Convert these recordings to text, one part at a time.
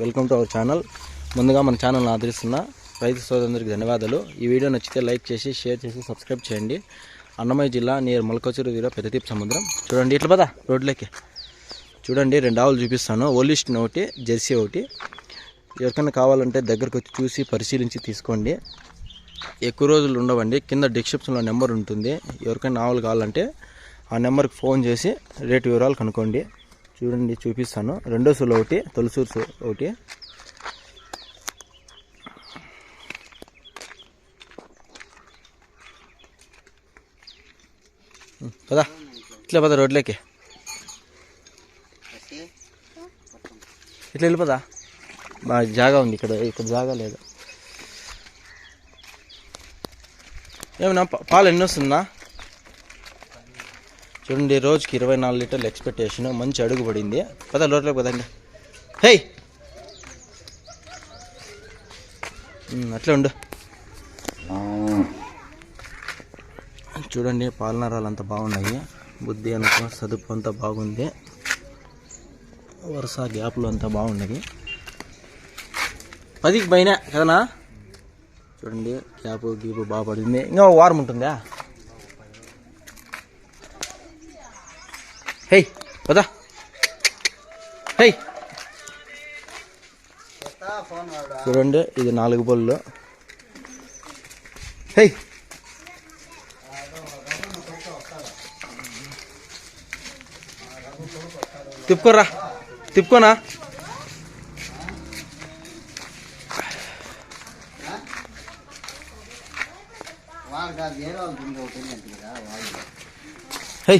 Welcome to our channel. ముందుగా మన ఛానల్ని ఆదరిస్తున్న రైతు సోదరులందరికీ ధన్యవాదాలు. ఈ వీడియో నచ్చితే లైక్ చేసి షేర్ చేసి సబ్స్క్రైబ్ చేయండి. అన్నమయ్య జిల్లా నియర్ మొలకొచ్చూరు జిల్లా పెద్దదీప్ సముద్రం. చూడండి ఇట్లా పదా రోడ్లోకి. చూడండి రెండు ఆవులు చూపిస్తాను. ఓలిస్ట్ని ఒకటి జెర్సీ ఒకటి. ఎవరికైనా కావాలంటే దగ్గరకు వచ్చి చూసి పరిశీలించి తీసుకోండి. ఎక్కువ రోజులు ఉండవండి. కింద డిస్క్రిప్షన్లో నెంబర్ ఉంటుంది. ఎవరికైనా ఆవులు కావాలంటే ఆ నెంబర్కి ఫోన్ చేసి రేటు వివరాలు కనుక్కోండి. చూడండి చూపిస్తాను. రెండో సూలు ఒకటి తొలిసూరు సూ ఒకటి. పదా. ఇట్లా పదా రోడ్లోకి. ఇట్లా వెళ్ళిపోదా? బాగా జాగా ఉంది ఇక్కడ ఇక్కడ జాగా లేదు. ఏమన్నా పాలు ఎన్ని వస్తుందా? చూడండి రోజుకి ఇరవై నాలుగు లీటర్లు ఎక్స్పెక్టేషన్ మంచి అడుగు పడింది. పద లోట్లోకి పదండి. హే! అట్లే ఉండు. చూడండి పాలనరాలు అంతా బాగున్నాయి. బుద్ధి అనుకో సదుపు అంతా బాగుంది. వరుస గ్యాప్లు అంతా బాగున్నది పదికి పైన కదనా? చూడండి గ్యాప్ గీపు బాగా పడింది. ఇంకా ఒక వారం ఉంటుందా? హే పదా. హే చూడండి ఇది నాలుగు బళ్ళు. హే తిప్పుకోరా తిప్పుకోనా? హే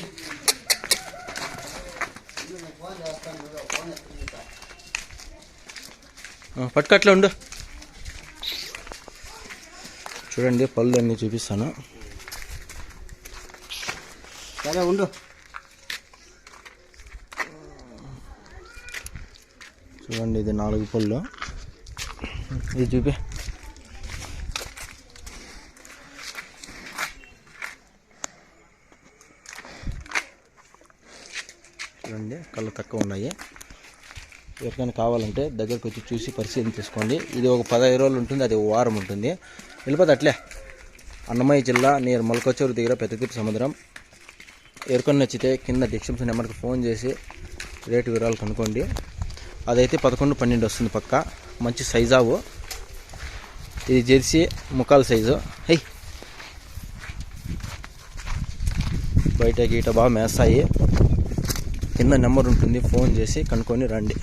పట్టుకట్లే ఉండు. చూడండి పళ్ళు అన్నీ చూపిస్తాను. సరే ఉండు. చూడండి ఇది నాలుగు పళ్ళు. ఇది చూపి. చూడండి కళ్ళు తక్కువ ఉన్నాయి. ఎవరికైనా కావాలంటే దగ్గరకు వచ్చి చూసి పరిశీలన తీసుకోండి ఇది ఒక పదహైదు రోజులు ఉంటుంది అది ఒక వారం ఉంటుంది. వెళ్ళిపోతే అట్లే. అన్నమయ్య జిల్లా నేను మొలకొచ్చూరు దగ్గర పెద్దతీపు సముద్రం. ఎవరికొని నచ్చితే కింద డిస్క్రిప్షన్ నెంబర్కి ఫోన్ చేసి రేటు వివరాలు కనుక్కోండి. అదైతే పదకొండు పన్నెండు వస్తుంది పక్క. మంచి సైజావు ఇది జెర్సీ ముఖాల సైజు హై! బయట గీట బాగా మేస్తాయి. కింద నెంబర్ ఉంటుంది ఫోన్ చేసి కనుక్కొని రండి.